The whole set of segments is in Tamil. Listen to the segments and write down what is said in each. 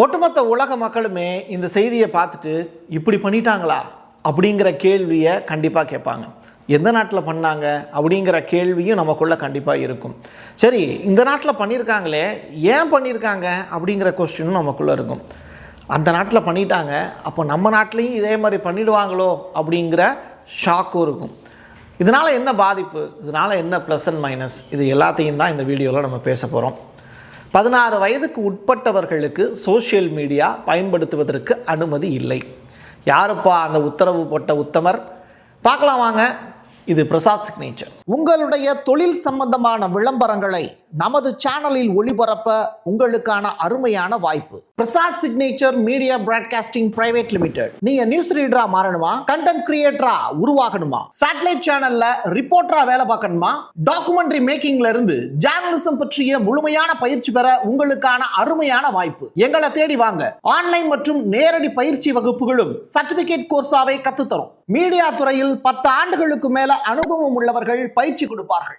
ஒட்டுமொத்த உலக மக்களுமே இந்த செய்தியை பார்த்துட்டு இப்படி பண்ணிட்டாங்களா அப்படிங்கிற கேள்வியை கண்டிப்பாக கேட்பாங்க. எந்த நாட்டில் பண்ணாங்க அப்படிங்கிற கேள்வியும் நமக்குள்ளே கண்டிப்பாக இருக்கும். சரி இந்த நாட்டில் பண்ணியிருக்காங்களே ஏன் பண்ணியிருக்காங்க அப்படிங்கிற கொஸ்டினும் நமக்குள்ளே இருக்கும். அந்த நாட்டில் பண்ணிட்டாங்க அப்போ நம்ம நாட்டிலையும் இதே மாதிரி பண்ணிடுவாங்களோ அப்படிங்கிற ஷாக்கும் இருக்கும். இதனால் என்ன பாதிப்பு? இதனால் என்ன ப்ளஸ் அண்ட் மைனஸ் இது எல்லாத்தையும் தான் இந்த வீடியோவில் நம்ம பேச போகிறோம் பதினாறு வயதுக்கு உட்பட்டவர்களுக்கு சோஷியல் மீடியா பயன்படுத்துவதற்கு அனுமதி இல்லை. யாருப்பா அந்த உத்தரவு போட்ட உத்தமர்? பார்க்கலாம் வாங்க. இது பிரசாத் சிக்னேச்சர் உங்களுடைய தொழில் சம்பந்தமான விளம்பரங்களை நமது சேனலில் ஒளிபரப்ப உங்களுக்கான அருமையான வாய்ப்பு. Prasad signature media broadcasting private limited நீங்க நியூஸ் ரீடரா மாறணுமா? கண்டென்ட் கிரியேட்டரா உருவாகணுமா? சேட்டலைட் சேனல்ல ரிப்போர்ட்டரா வேலை பார்க்கணுமா? டாக்குமெண்ட்ரி மேக்கிங்ல இருந்து ஜேர்னலிசம் பற்றிய முழுமையான பயிற்சி பெற உங்களுக்கான அருமையான வாய்ப்பு. எங்களை தேடி வாங்க. ஆன்லைன் மற்றும் நேரடி பயிற்சி வகுப்புகளும் சர்டிபிகேட் கோர்ஸாவை கத்துத்தரும். மீடியா துறையில் பத்து ஆண்டுகளுக்கு மேல அனுபவம் உள்ளவர்கள் பயிற்சி கொடுப்பார்கள்.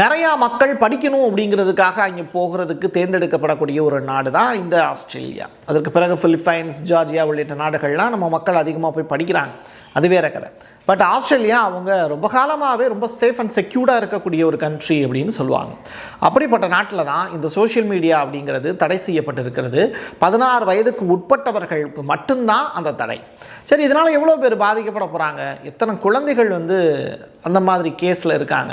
நிறையா மக்கள் படிக்கணும் அப்படிங்கிறதுக்காக அங்கே போகிறதுக்கு தேர்ந்தெடுக்கப்படக்கூடிய ஒரு நாடு தான் இந்த ஆஸ்திரேலியா. அதற்கு பிறகு பிலிப்பைன்ஸ் ஜார்ஜியா உள்ளிட்ட நாடுகள்லாம் நம்ம மக்கள் அதிகமாக போய் படிக்கிறாங்க. அது வேறு கதை. பட் ஆஸ்திரேலியா அவங்க ரொம்ப காலமாகவே ரொம்ப சேஃப் அண்ட் செக்யூர்டாக இருக்கக்கூடிய ஒரு கண்ட்ரி அப்படின்னு சொல்லுவாங்க. அப்படிப்பட்ட நாட்டில் தான் இந்த சோஷியல் மீடியா அப்படிங்கிறது தடை செய்யப்பட்டிருக்கிறது. பதினாறு வயதுக்கு உட்பட்டவர்களுக்கு மட்டும்தான் அந்த தடை. சரி இதனால் எவ்வளோ பேர் பாதிக்கப்பட போகிறாங்க எத்தனை குழந்தைகள் வந்து அந்த மாதிரி கேஸில் இருக்காங்க?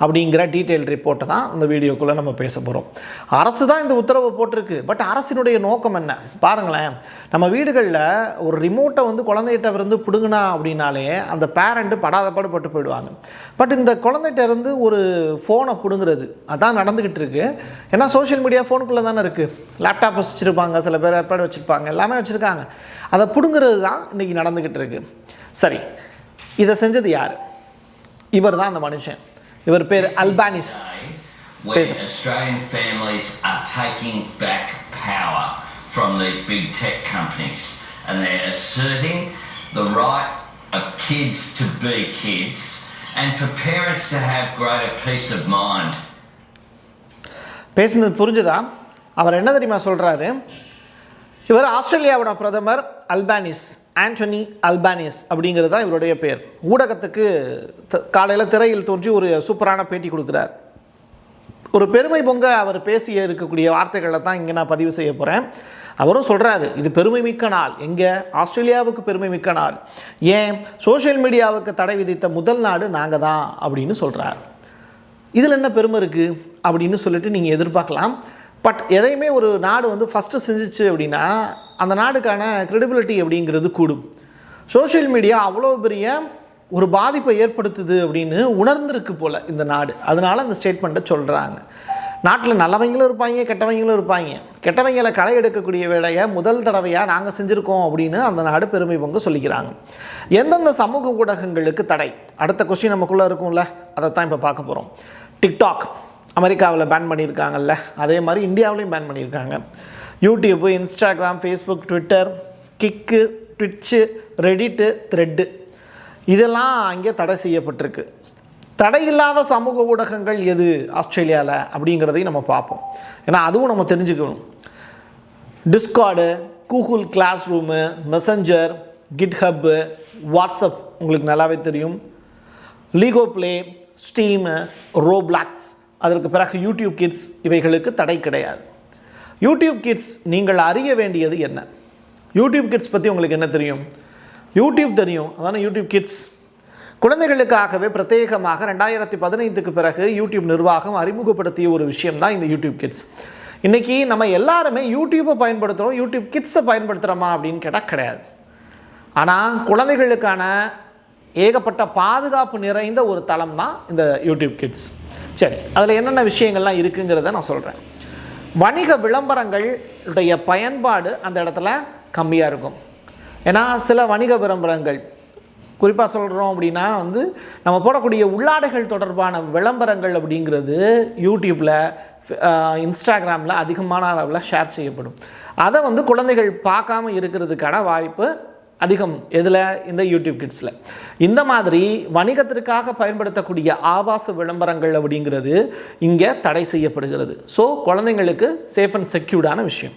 அப்படிங்கிற டீட்டெயில் ரிப்போர்ட்டை தான் இந்த வீடியோக்குள்ளே நம்ம பேச போகிறோம் அரசு தான் இந்த உத்தரவை போட்டிருக்கு. பட் அரசினுடைய நோக்கம் என்ன? பாருங்களேன். நம்ம வீடுகளில் ஒரு ரிமோட்டை வந்து குழந்தைகிட்ட இருந்து பிடுங்கினா அப்படின்னாலே அந்த பேரண்ட்டு படாத பாடுபட்டு போயிடுவாங்க. பட் இந்த குழந்தைகிட்ட இருந்து ஒரு ஃபோனை பிடுங்குறது அதான் நடந்துக்கிட்டு இருக்கு. ஏன்னா சோஷியல் மீடியா ஃபோனுக்குள்ளே தானே இருக்குது லேப்டாப் வச்சுருப்பாங்க சில பேர் ஐபேட் வச்சுருப்பாங்க எல்லாமே வச்சுருக்காங்க. அதை பிடுங்குறது தான் இன்றைக்கி நடந்துக்கிட்டு இருக்கு. சரி இதை செஞ்சது யார்? இவர் தான் அந்த மனுஷன். இவர் பேர் Albanese when. Australian families are taking back power from these big tech companies and they're asserting the right of kids to be kids and for parents to have greater peace of mind. பேசுனது புரிஞ்சுதா? அவர் என்ன தெரியுமா சொல்கிறாரு இவர் ஆஸ்திரேலியாவோட பிரதமர் அல்பானிஸ் ஆண்டனி அல்பானிஸ் அப்படிங்கிறது தான் இவருடைய பேர். ஊடகத்துக்கு காலையில் திரையில் தோன்றி ஒரு சூப்பரான பேட்டி கொடுக்குறார். ஒரு பெருமை பொங்க அவர் பேசிய இருக்கக்கூடிய வார்த்தைகளை தான் இங்கே நான் பதிவு செய்ய போகிறேன் அவரும் சொல்கிறாரு இது பெருமை மிக்க நாள். எங்கே? ஆஸ்திரேலியாவுக்கு பெருமை மிக்க நாள். ஏன்? சோஷியல் மீடியாவுக்கு தடை விதித்த முதல் நாடு நாங்கள் தான் அப்படின்னு சொல்கிறார் இதில் என்ன பெருமை இருக்குது அப்படின்னு சொல்லிட்டு நீங்கள் எதிர்பார்க்கலாம். பட் எதையுமே ஒரு நாடு வந்து ஃபஸ்ட்டு செஞ்சிச்சு அப்படின்னா அந்த நாடுக்கான க்ரெடிபிலிட்டி அப்படிங்கிறது கூடும். சோஷியல் மீடியா அவ்வளோ பெரிய ஒரு பாதிப்பை ஏற்படுத்துது அப்படின்னு உணர்ந்திருக்கு போல் இந்த நாடு. அதனால அந்த ஸ்டேட்மெண்ட்டை சொல்கிறாங்க நாட்டில் நல்லவங்களும் இருப்பாங்க கெட்டவங்களும் இருப்பாங்க. கெட்டவங்களை களை எடுக்கக்கூடிய வேலையை முதல் தடவையாக நாங்கள் செஞ்சுருக்கோம் அப்படின்னு அந்த நாடு பெருமை பொங்க சொல்லிக்கிறாங்க. எந்தெந்த சமூக ஊடகங்களுக்கு தடை? அடுத்த கொஸ்டின் நமக்குள்ளே இருக்கும்ல அதை தான் இப்போ பார்க்க போகிறோம் டிக்டாக் அமெரிக்காவில் பேன் பண்ணியிருக்காங்கல்ல அதே மாதிரி இந்தியாவிலையும் பேன் பண்ணியிருக்காங்க. YouTube Instagram Facebook Twitter Kick Twitch Reddit Thread இதெல்லாம் அங்கே தடை செய்யப்பட்டிருக்கு. தடையில்லாத சமூக ஊடகங்கள் எது ஆஸ்திரேலியாவில் அப்படிங்கிறதையும் நம்ம பார்ப்போம். ஏன்னா அதுவும் நம்ம தெரிஞ்சுக்கணும். Discord Google Classroom Messenger GitHub WhatsApp உங்களுக்கு நல்லாவே தெரியும். லீகோ ப்ளே ஸ்டீமு ரோப்ளாக்ஸ் அதற்கு பிறகு யூடியூப் கிட்ஸ் இவைகளுக்கு தடை கிடையாது. யூடியூப் கிட்ஸ் நீங்கள் அறிய வேண்டியது என்ன? யூடியூப் கிட்ஸ் பற்றி உங்களுக்கு என்ன தெரியும்? யூடியூப் தெரியும். அதான யூடியூப் கிட்ஸ்? குழந்தைகளுக்காகவே பிரத்யேகமாக ரெண்டாயிரத்தி பதினைந்துக்கு பிறகு யூடியூப் நிர்வாகம் அறிமுகப்படுத்திய ஒரு விஷயம் தான் இந்த யூடியூப் கிட்ஸ். இன்றைக்கி நம்ம எல்லாருமே யூடியூப்பை பயன்படுத்துகிறோம் யூடியூப் கிட்ஸை பயன்படுத்துகிறோமா அப்படின்னு கேட்டால் கிடையாது. ஆனால் குழந்தைகளுக்கான ஏகப்பட்ட பாதுகாப்பு நிறைந்த ஒரு தளம் தான் இந்த யூடியூப் கிட்ஸ். சரி அதில் என்னென்ன விஷயங்கள்லாம் இருக்குங்கிறத நான் சொல்கிறேன் வணிக விளம்பரங்களுடைய பயன்பாடு அந்த இடத்துல கம்மியாக இருக்கும். ஏன்னா சில வணிக விளம்பரங்கள் குறிப்பாக சொல்கிறோம் அப்படின்னா வந்து நம்ம போடக்கூடிய உள்ளாடைகள் தொடர்பான விளம்பரங்கள் அப்படிங்கிறது யூடியூப்பில் இன்ஸ்டாகிராமில் அதிகமான அளவில் ஷேர் செய்யப்படும். அதை வந்து குழந்தைகள் பார்க்காம இருக்கிறதுக்கான வாய்ப்பு அதிகம். எதில்? இந்த யூடியூப் கிட்ஸில். இந்த மாதிரி வணிகத்திற்காக பயன்படுத்தக்கூடிய ஆபாச விளம்பரங்கள் அப்படிங்கிறது இங்கே தடை செய்யப்படுகிறது. ஸோ குழந்தைங்களுக்கு சேஃப் அண்ட் செக்யூர்டான விஷயம்.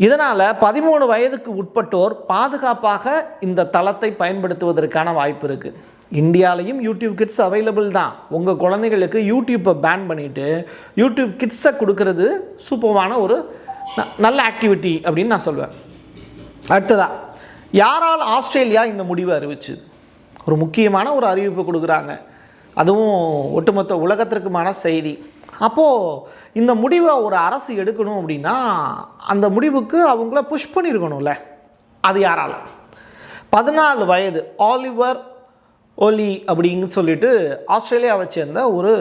இதனால் பதிமூணு வயதுக்கு உட்பட்டோர் பாதுகாப்பாக இந்த தளத்தை பயன்படுத்துவதற்கான வாய்ப்பு இருக்குது இந்தியாலையும் யூடியூப் கிட்ஸ் அவைலபிள் தான். உங்கள் குழந்தைகளுக்கு யூடியூப்பை பேன் பண்ணிவிட்டு யூடியூப் கிட்ஸை கொடுக்கறது சூப்பரான ஒரு ந- நல்ல ஆக்டிவிட்டி அப்படின்னு நான் சொல்வேன். அடுத்ததா யாரால் ஆஸ்திரேலியா இந்த முடிவை அறிவிச்சுது ஒரு முக்கியமான ஒரு அறிவிப்பு கொடுக்குறாங்க. அதுவும் ஒட்டுமொத்த உலகத்திற்குமான செய்தி. அப்போது இந்த முடிவை ஒரு அரசு எடுக்கணும் அப்படின்னா அந்த முடிவுக்கு அவங்கள புஷ் பண்ணியிருக்கணும்ல அது யாரால? பதினாலு வயது ஆலிவர் ஒலி அப்படின்னு சொல்லிட்டு ஆஸ்திரேலியாவை சேர்ந்த ஒரு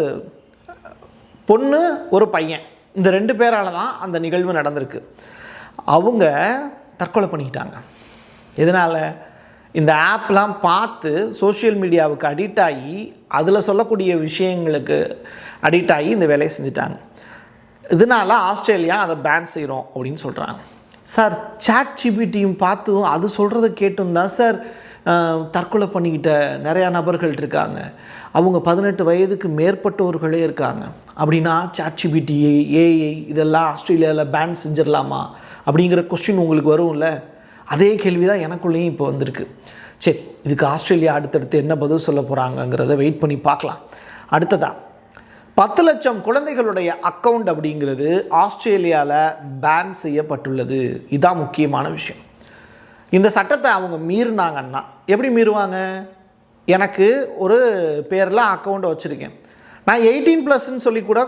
பொண்ணு ஒரு பையன். இந்த ரெண்டு பேரால் தான் அந்த நிகழ்வு நடந்திருக்கு. அவங்க தற்கொலை பண்ணிக்கிட்டாங்க. எதனால்? இந்த ஆப்லாம் பார்த்து சோஷியல் மீடியாவுக்கு அடிக்ட் ஆகி அதில் சொல்லக்கூடிய விஷயங்களுக்கு அடிக்ட் ஆகி இந்த வேலையை செஞ்சுட்டாங்க. இதனால் ஆஸ்திரேலியா அதை பேன் செய்கிறோம் அப்படின்னு சொல்கிறாங்க சார் சாட் ஜிபிடியும் பார்த்தும் அது சொல்கிறத கேட்டும் தான் சார் தற்கொலை பண்ணிக்கிட்ட நிறையா நபர்கள் இருக்காங்க. அவங்க பதினெட்டு வயதுக்கு மேற்பட்டவர்களே இருக்காங்க. அப்படின்னா சாட் ஜிபிடி ஏஐ இதெல்லாம் ஆஸ்திரேலியாவில் பேன் செஞ்சிடலாமா? அப்படிங்கிற கொஸ்டின் உங்களுக்கு வரும்ல. அதே கேள்வி தான் எனக்குள்ளேயும் இப்போ வந்திருக்கு. சரி இதுக்கு ஆஸ்திரேலியா அடுத்தடுத்து என்ன பதில் சொல்ல போகிறாங்கங்கிறத வெயிட் பண்ணி பார்க்கலாம். அடுத்ததா பத்து லட்சம் குழந்தைகளுடைய அக்கௌண்ட் அப்படிங்கிறது ஆஸ்திரேலியாவில் பேன் செய்யப்பட்டுள்ளது. இதுதான் முக்கியமான விஷயம். இந்த சட்டத்தை அவங்க மீறினாங்கன்னா எப்படி மீறுவாங்க? எனக்கு ஒரு பேரில் அக்கௌண்ட்டை வச்சுருக்கேன். நான் எயிட்டீன் ப்ளஸ்ன்னு சொல்லி கூட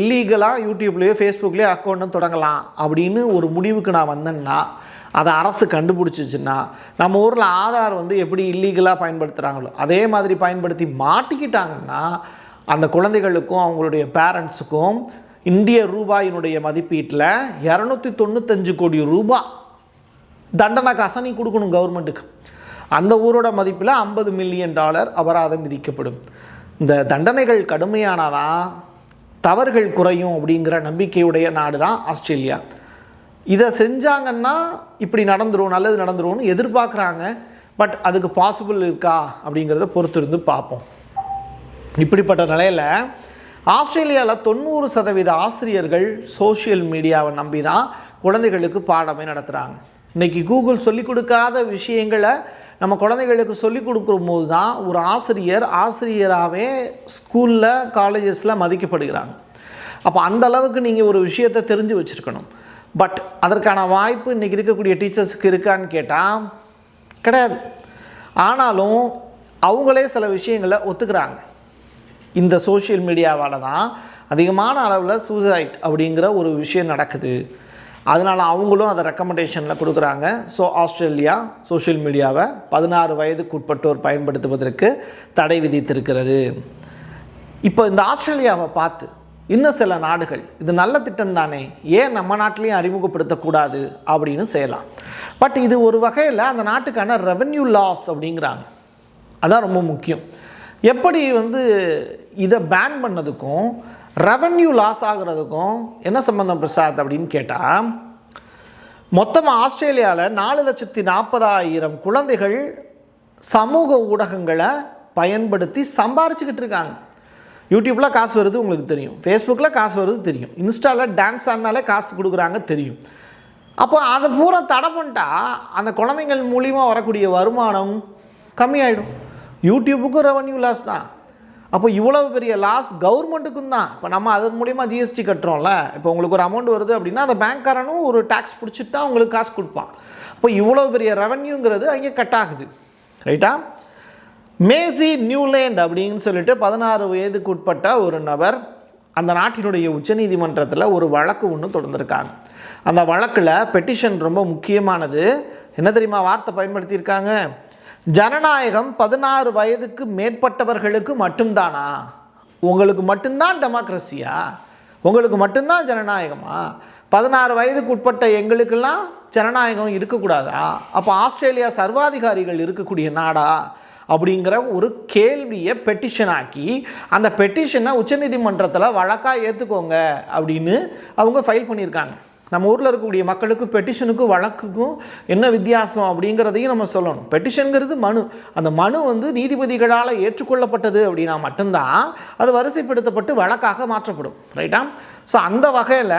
இல்லீகலாக யூடியூப்லேயோ ஃபேஸ்புக்லேயோ அக்கௌண்ட்டும் தொடங்கலாம் அப்படின்னு ஒரு முடிவுக்கு நான் வந்தேன்னா அதை அரசு கண்டுபிடிச்சிச்சுன்னா நம்ம ஊரில் ஆதார் வந்து எப்படி இல்லீகலாக பயன்படுத்துகிறாங்களோ அதே மாதிரி பயன்படுத்தி மாட்டிக்கிட்டாங்கன்னா அந்த குழந்தைகளுக்கும் அவங்களுடைய பேரண்ட்ஸுக்கும் இந்திய ரூபாயினுடைய மதிப்பீட்டில் இரநூத்தி தொண்ணூத்தஞ்சு கோடி ரூபாய் தண்டனை காசை நீ கொடுக்கணும் கவர்மெண்ட்டுக்கு அந்த ஊரோட மதிப்பில் ஐம்பது மில்லியன் டாலர் அபராதம் விதிக்கப்படும். இந்த தண்டனைகள் கடுமையானதான் தவறுகள் குறையும் அப்படிங்கிற நம்பிக்கையுடைய நாடு தான் ஆஸ்திரேலியா. இதை செஞ்சாங்கன்னா இப்படி நடந்துரும் நல்லது நடந்துரும்னு எதிர்பார்க்குறாங்க. பட் அதுக்கு பாசிபிள் இருக்கா அப்படிங்கிறத பொறுத்திருந்து பார்ப்போம். இப்படிப்பட்ட நிலையில் ஆஸ்திரேலியாவில் தொண்ணூறு சதவீத ஆசிரியர்கள் சோஷியல் மீடியாவை நம்பி தான் குழந்தைகளுக்கு பாடமே நடத்துகிறாங்க இன்றைக்கி கூகுள் சொல்லிக் கொடுக்காத விஷயங்களை நம்ம குழந்தைகளுக்கு சொல்லிக் கொடுக்கும்போது தான் ஒரு ஆசிரியர் ஆசிரியராகவே ஸ்கூலில் காலேஜஸில் மதிக்கப்படுகிறாங்க. அப்போ அந்த அளவுக்கு நீங்கள் ஒரு விஷயத்தை தெரிஞ்சு வச்சுருக்கணும். பட் அதற்கான வாய்ப்பு இன்றைக்கி இருக்கக்கூடிய டீச்சர்ஸுக்கு இருக்கான்னு கேட்டால் கிடையாது. ஆனாலும் அவங்களே சில விஷயங்களை ஒத்துக்கிறாங்க. இந்த சோஷியல் மீடியாவால் தான் அதிகமான அளவில் சூசைட் அப்படிங்கிற ஒரு விஷயம் நடக்குது. அதனால் அவங்களும் அதை ரெக்கமெண்டேஷனில் கொடுக்குறாங்க. ஸோ ஆஸ்திரேலியா சோஷியல் மீடியாவை பதினாறு வயதுக்கு உட்பட்டோர் பயன்படுத்துவதற்கு தடை விதித்திருக்கிறது. இப்போ இந்த ஆஸ்திரேலியாவை பார்த்து இன்னும் சில நாடுகள் இது நல்ல திட்டம் தானே ஏன் நம்ம நாட்டிலையும் அறிமுகப்படுத்தக்கூடாது அப்படின்னு செய்யலாம். பட் இது ஒரு வகையில் அந்த நாட்டுக்கான ரெவென்யூ லாஸ் அப்படிங்கிறாங்க. அதான் ரொம்ப முக்கியம். எப்படி வந்து இதை பேன் பண்ணதுக்கும் ரெவென்யூ லாஸ் ஆகிறதுக்கும் என்ன சம்பந்தம் பிரசாத் அப்படின்னு கேட்டால் மொத்தமாக ஆஸ்திரேலியாவில் நாலு லட்சத்தி நாற்பதாயிரம் குழந்தைகள் சமூக ஊடகங்களை பயன்படுத்தி சம்பாரிச்சுக்கிட்டு இருக்காங்க. யூடியூப்பில் காசு வருது உங்களுக்கு தெரியும். ஃபேஸ்புக்கில் காசு வருது தெரியும். இன்ஸ்டாவில் டான்ஸ் ஆடினாலே காசு கொடுக்குறாங்க தெரியும். அப்போ அதை பூரா தடை பண்ணிட்டா அந்த குழந்தைங்கள் மூலிமா வரக்கூடிய வருமானம் கம்மியாயிடும். யூடியூப்புக்கும் ரெவன்யூ லாஸ் தான். அப்போ இவ்வளவு பெரிய லாஸ் கவர்மெண்ட்டுக்கும் தான். இப்போ நம்ம அதன் மூலிமா ஜிஎஸ்டி கட்டுறோம்ல. இப்போ உங்களுக்கு ஒரு அமௌண்ட் வருது அப்படின்னா அந்த பேங்க்காரனும் ஒரு டேக்ஸ் பிடிச்சிட்டு தான் உங்களுக்கு காசு கொடுப்பான். அப்போ இவ்வளோ பெரிய ரெவன்யூங்கிறது அங்கே கட் ஆகுது. ரைட்டா மேசி நியூலேண்ட் அப்படின்னு சொல்லிட்டு பதினாறு வயதுக்கு உட்பட்ட ஒரு நபர் அந்த நாட்டினுடைய உச்சநீதிமன்றத்தில் ஒரு வழக்கு ஒன்று தொடர்ந்துருக்காங்க. அந்த வழக்கில் பெட்டிஷன் ரொம்ப முக்கியமானது. என்ன தெரியுமா வார்த்தை பயன்படுத்தியிருக்காங்க? ஜனநாயகம் பதினாறு வயதுக்கு மேற்பட்டவர்களுக்கு மட்டும்தானா? உங்களுக்கு மட்டும்தான் டெமோக்ரஸியா உங்களுக்கு மட்டும்தான் ஜனநாயகமா? பதினாறு வயதுக்கு உட்பட்ட எங்களுக்கெல்லாம் ஜனநாயகம் இருக்கக்கூடாதா? அப்போ ஆஸ்திரேலியா சர்வாதிகாரிகள் இருக்கக்கூடிய நாடா? அப்படிங்கிற ஒரு கேள்வியை பெட்டிஷன் ஆக்கி அந்த பெட்டிஷனை உச்சநீதிமன்றத்தில் வழக்காக ஏற்றுக்கோங்க அப்படின்னு அவங்க ஃபைல் பண்ணியிருக்காங்க. நம்ம ஊரில் இருக்கக்கூடிய மக்களுக்கு பெட்டிஷனுக்கும் வழக்குக்கும் என்ன வித்தியாசம் அப்படிங்கிறதையும் நம்ம சொல்லணும். பெட்டிஷனுங்கிறது மனு. அந்த மனு வந்து நீதிபதிகளால் ஏற்றுக்கொள்ளப்பட்டது அப்படின்னா மட்டும்தான் அது வரிசைப்படுத்தப்பட்டு வழக்காக மாற்றப்படும். ரைட்டா ஸோ அந்த வகையில்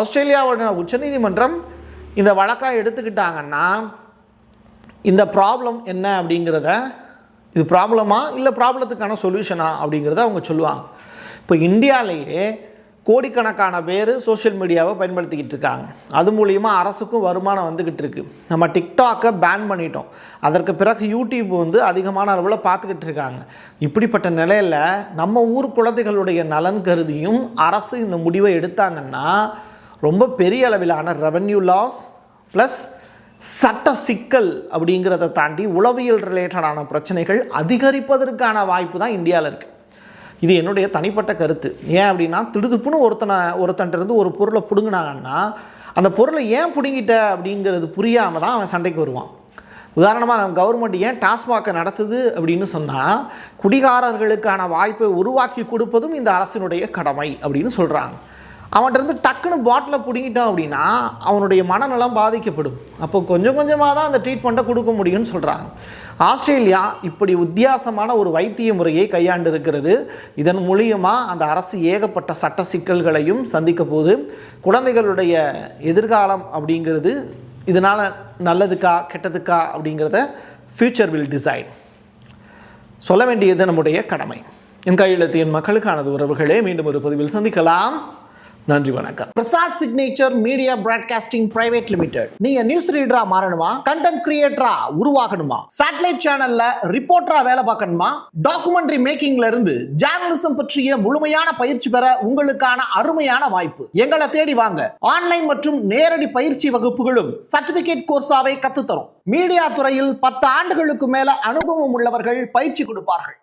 ஆஸ்திரேலியாவோட உச்சநீதிமன்றம் இந்த வழக்காக எடுத்துக்கிட்டாங்கன்னா இந்த ப்ராப்ளம் என்ன அப்படிங்கிறத இது ப்ராப்ளமா இல்லை ப்ராப்ளத்துக்கான சொல்யூஷனா அப்படிங்கிறத அவங்க சொல்லுவாங்க. இப்போ இந்தியாவிலேயே கோடிக்கணக்கான பேர் சோஷியல் மீடியாவை பயன்படுத்திக்கிட்டு இருக்காங்க. அது மூலிமா அரசுக்கும் வருமானம் வந்துக்கிட்டு இருக்குது நம்ம டிக்டாக்கை பேன் பண்ணிட்டோம். அதற்கு பிறகு யூடியூப் வந்து அதிகமான அளவில் பார்த்துக்கிட்டு இருக்காங்க. இப்படிப்பட்ட நிலையில் நம்ம ஊர் குழந்தைகளுடைய நலன் கருதியும் அரசு இந்த முடிவை எடுத்தாங்கன்னா ரொம்ப பெரிய அளவிலான ரெவென்யூ லாஸ் ப்ளஸ் சட்ட சிக்கல் அப்படிங்கிறத தாண்டி உளவியல் ரிலேட்டடான பிரச்சனைகள் அதிகரிப்பதற்கான வாய்ப்பு தான் இந்தியாவில் இருக்குது இது என்னுடைய தனிப்பட்ட கருத்து. ஏன் அப்படின்னா திடுதுப்புன்னு ஒருத்தனை ஒருத்தன்ட்ட இருந்து ஒரு பொருளை பிடுங்கினாங்கன்னா அந்த பொருளை ஏன் பிடுங்கிட்ட அப்படிங்கிறது புரியாமல் தான் அவன் சண்டைக்கு வருவான். உதாரணமாக நம்ம கவர்மெண்ட் ஏன் டாஸ்மாகை நடத்துது அப்படின்னு சொன்னால் குடிகாரர்களுக்கான வாய்ப்பை உருவாக்கி கொடுப்பதும் இந்த அரசினுடைய கடமை அப்படின்னு சொல்கிறாங்க அவன்கிட்ட டக்குன்னு பாட்டிலை பிடுங்கிட்டோம் அப்படின்னா அவனுடைய மனநலம் பாதிக்கப்படும். அப்போ கொஞ்சம் கொஞ்சமாக தான் அந்த ட்ரீட்மெண்ட்டை கொடுக்க முடியும்னு சொல்கிறாங்க ஆஸ்திரேலியா இப்படி வித்தியாசமான ஒரு வைத்திய முறையை கையாண்டு இருக்கிறது இதன் மூலியமாக அந்த அரசு ஏகப்பட்ட சட்ட சிக்கல்களையும் சந்திக்க போது குழந்தைகளுடைய எதிர்காலம் அப்படிங்கிறது இதனால் நல்லதுக்கா கெட்டதுக்கா அப்படிங்கிறத ஃப்யூச்சர் வில் டிசைட் சொல்ல வேண்டியது நம்முடைய கடமை. என் கையெழுத்து என் மக்களுக்கானது உறவுகளே மீண்டும் ஒரு பதிவில் சந்திக்கலாம். நன்றி வணக்கம். Prasad signature media broadcasting private limited நீங்க நியூஸ் ரீடரா மாறணுமா? கண்டென்ட் கிரியேட்டரா உருவாகணுமா? சேட்டலைட் சேனல்ல ரிப்போர்ட்டரா வேலை பார்க்கணுமா? டாக்குமெண்ட்ரி மேக்கிங்ல இருந்து ஜேர்னலிசம் பற்றிய முழுமையான பயிற்சி பெற உங்களுக்கான அருமையான வாய்ப்பு. எங்களை தேடி வாங்க. ஆன்லைன் மற்றும் நேரடி பயிற்சி வகுப்புகளும் சர்டிபிகேட் கோர்ஸாவே கத்துத்தரும். மீடியா துறையில் பத்து ஆண்டுகளுக்கு மேல அனுபவம் உள்ளவர்கள் பயிற்சி கொடுப்பார்கள்.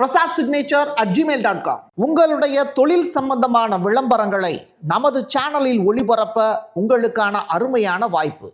Prasad signature at Gmail dot com உங்களுடைய தொழில் சம்பந்தமான விளம்பரங்களை நமது சேனலில் ஒளிபரப்ப உங்களுக்கான அருமையான வாய்ப்பு.